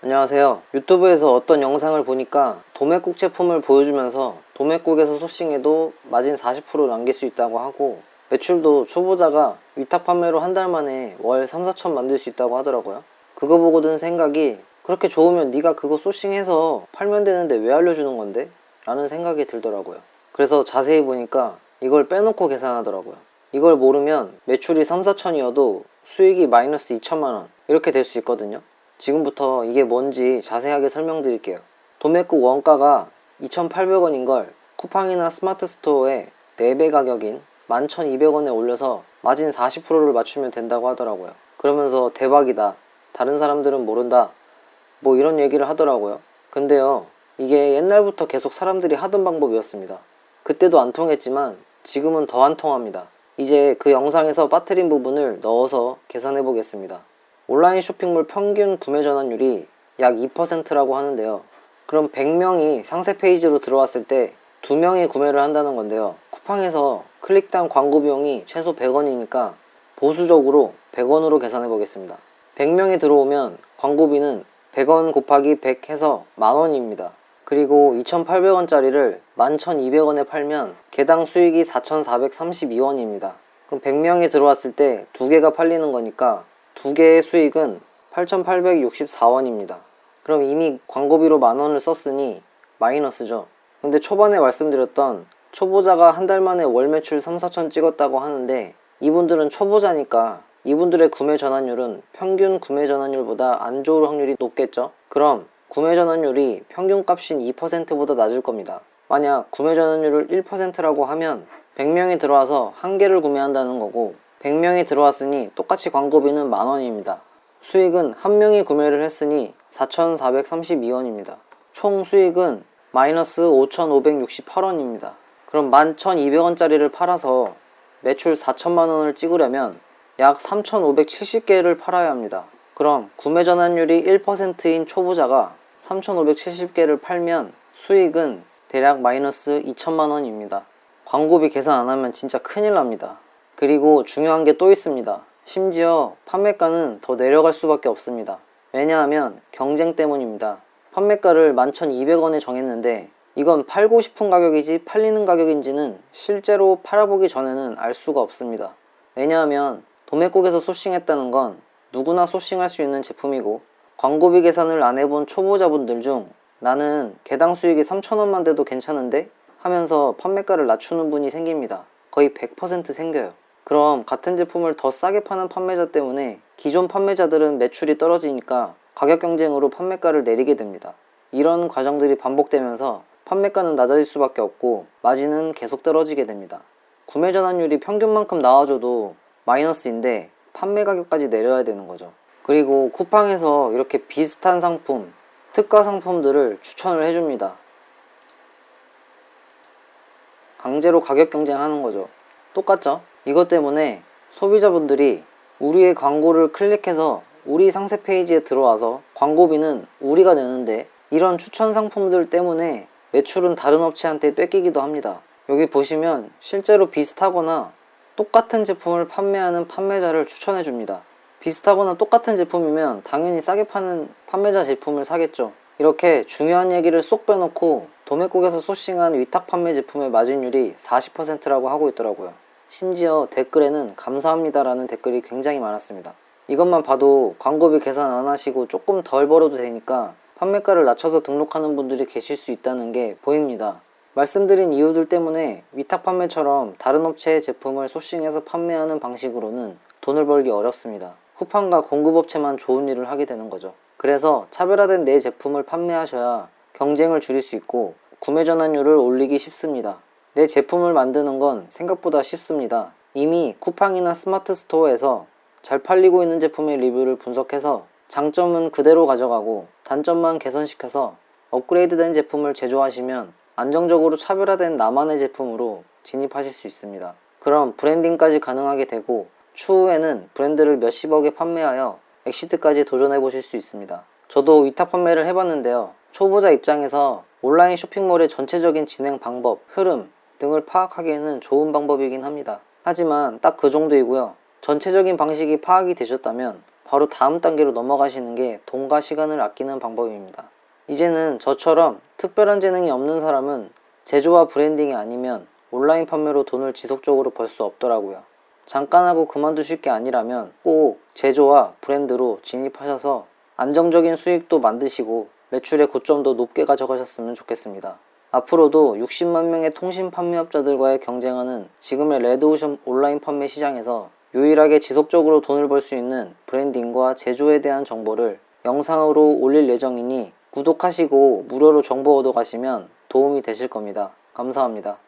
안녕하세요. 유튜브에서 어떤 영상을 보니까 도매국 제품을 보여주면서 도매국에서 소싱해도 마진 40% 남길 수 있다고 하고 매출도 초보자가 위탁 판매로 한 달 만에 월 3, 4천 만들 수 있다고 하더라고요. 그거 보고 든 생각이 그렇게 좋으면 네가 그거 소싱해서 팔면 되는데 왜 알려주는 건데? 라는 생각이 들더라고요. 그래서 자세히 보니까 이걸 빼놓고 계산하더라고요. 이걸 모르면 매출이 3, 4천이어도 수익이 마이너스 2천만 원 이렇게 될 수 있거든요. 지금부터 이게 뭔지 자세하게 설명드릴게요. 도매국 원가가 2,800원인 걸 쿠팡이나 스마트 스토어에 4배 가격인 11,200원에 올려서 마진 40%를 맞추면 된다고 하더라고요. 그러면서 대박이다. 다른 사람들은 모른다. 뭐 이런 얘기를 하더라고요. 근데요, 이게 옛날부터 계속 사람들이 하던 방법이었습니다. 그때도 안 통했지만 지금은 더 안 통합니다. 이제 그 영상에서 빠뜨린 부분을 넣어서 계산해 보겠습니다. 온라인 쇼핑몰 평균 구매 전환율이 약 2%라고 하는데요. 그럼 100명이 상세 페이지로 들어왔을 때 2명이 구매를 한다는 건데요. 쿠팡에서 클릭당 광고 비용이 최소 100원이니까 보수적으로 100원으로 계산해 보겠습니다. 100명이 들어오면 광고비는 100원 곱하기 100 해서 만원입니다. 그리고 2,800원짜리를 11,200원에 팔면 개당 수익이 4,432원입니다. 그럼 100명이 들어왔을 때 두 개가 팔리는 거니까 두 개의 수익은 8,864원입니다. 그럼 이미 광고비로 만 원을 썼으니 마이너스죠. 근데 초반에 말씀드렸던 초보자가 한 달 만에 월 매출 3, 4천 찍었다고 하는데 이분들은 초보자니까 이분들의 구매 전환율은 평균 구매 전환율보다 안 좋을 확률이 높겠죠? 그럼 구매 전환율이 평균 값인 2%보다 낮을 겁니다. 만약 구매 전환율을 1%라고 하면 100명이 들어와서 한 개를 구매한다는 거고 100명이 들어왔으니 똑같이 광고비는 만 원입니다. 수익은 한 명이 구매를 했으니 4,432원입니다. 총 수익은 마이너스 5,568원입니다. 그럼 11,200원짜리를 팔아서 매출 4천만 원을 찍으려면 약 3,570개를 팔아야 합니다. 그럼 구매 전환율이 1%인 초보자가 3,570개를 팔면 수익은 대략 마이너스 2천만 원입니다. 광고비 계산 안 하면 진짜 큰일 납니다. 그리고 중요한 게 또 있습니다. 심지어 판매가는 더 내려갈 수밖에 없습니다. 왜냐하면 경쟁 때문입니다. 판매가를 11,200원에 정했는데 이건 팔고 싶은 가격이지 팔리는 가격인지는 실제로 팔아보기 전에는 알 수가 없습니다. 왜냐하면 도매국에서 소싱했다는 건 누구나 소싱할 수 있는 제품이고 광고비 계산을 안 해본 초보자분들 중 나는 개당 수익이 3,000원만 돼도 괜찮은데 하면서 판매가를 낮추는 분이 생깁니다. 거의 100% 생겨요. 그럼 같은 제품을 더 싸게 파는 판매자 때문에 기존 판매자들은 매출이 떨어지니까 가격 경쟁으로 판매가를 내리게 됩니다. 이런 과정들이 반복되면서 판매가는 낮아질 수밖에 없고 마진은 계속 떨어지게 됩니다. 구매 전환율이 평균만큼 나와줘도 마이너스인데 판매 가격까지 내려야 되는 거죠. 그리고 쿠팡에서 이렇게 비슷한 상품, 특가 상품들을 추천을 해줍니다. 강제로 가격 경쟁하는 거죠. 똑같죠? 이것 때문에 소비자분들이 우리의 광고를 클릭해서 우리 상세 페이지에 들어와서 광고비는 우리가 내는데 이런 추천 상품들 때문에 매출은 다른 업체한테 뺏기기도 합니다. 여기 보시면 실제로 비슷하거나 똑같은 제품을 판매하는 판매자를 추천해 줍니다. 비슷하거나 똑같은 제품이면 당연히 싸게 파는 판매자 제품을 사겠죠. 이렇게 중요한 얘기를 쏙 빼놓고 도매국에서 소싱한 위탁 판매 제품의 마진율이 40%라고 하고 있더라고요. 심지어 댓글에는 감사합니다라는 댓글이 굉장히 많았습니다. 이것만 봐도 광고비 계산 안 하시고 조금 덜 벌어도 되니까 판매가를 낮춰서 등록하는 분들이 계실 수 있다는 게 보입니다. 말씀드린 이유들 때문에 위탁 판매처럼 다른 업체의 제품을 소싱해서 판매하는 방식으로는 돈을 벌기 어렵습니다. 쿠팡과 공급업체만 좋은 일을 하게 되는 거죠. 그래서 차별화된 내 제품을 판매하셔야 경쟁을 줄일 수 있고 구매 전환율을 올리기 쉽습니다. 내 제품을 만드는 건 생각보다 쉽습니다. 이미 쿠팡이나 스마트 스토어에서 잘 팔리고 있는 제품의 리뷰를 분석해서 장점은 그대로 가져가고 단점만 개선시켜서 업그레이드된 제품을 제조하시면 안정적으로 차별화된 나만의 제품으로 진입하실 수 있습니다. 그럼 브랜딩까지 가능하게 되고 추후에는 브랜드를 몇십억에 판매하여 엑시트까지 도전해 보실 수 있습니다. 저도 위탁 판매를 해봤는데요. 초보자 입장에서 온라인 쇼핑몰의 전체적인 진행 방법, 흐름 등을 파악하기에는 좋은 방법이긴 합니다. 하지만 딱 그 정도이고요. 전체적인 방식이 파악이 되셨다면 바로 다음 단계로 넘어가시는 게 돈과 시간을 아끼는 방법입니다. 이제는 저처럼 특별한 재능이 없는 사람은 제조와 브랜딩이 아니면 온라인 판매로 돈을 지속적으로 벌 수 없더라고요. 잠깐 하고 그만두실 게 아니라면 꼭 제조와 브랜드로 진입하셔서 안정적인 수익도 만드시고 매출의 고점도 높게 가져가셨으면 좋겠습니다. 앞으로도 60만 명의 통신 판매업자들과의 경쟁하는 지금의 레드오션 온라인 판매 시장에서 유일하게 지속적으로 돈을 벌 수 있는 브랜딩과 제조에 대한 정보를 영상으로 올릴 예정이니 구독하시고 무료로 정보 얻어 가시면 도움이 되실 겁니다. 감사합니다.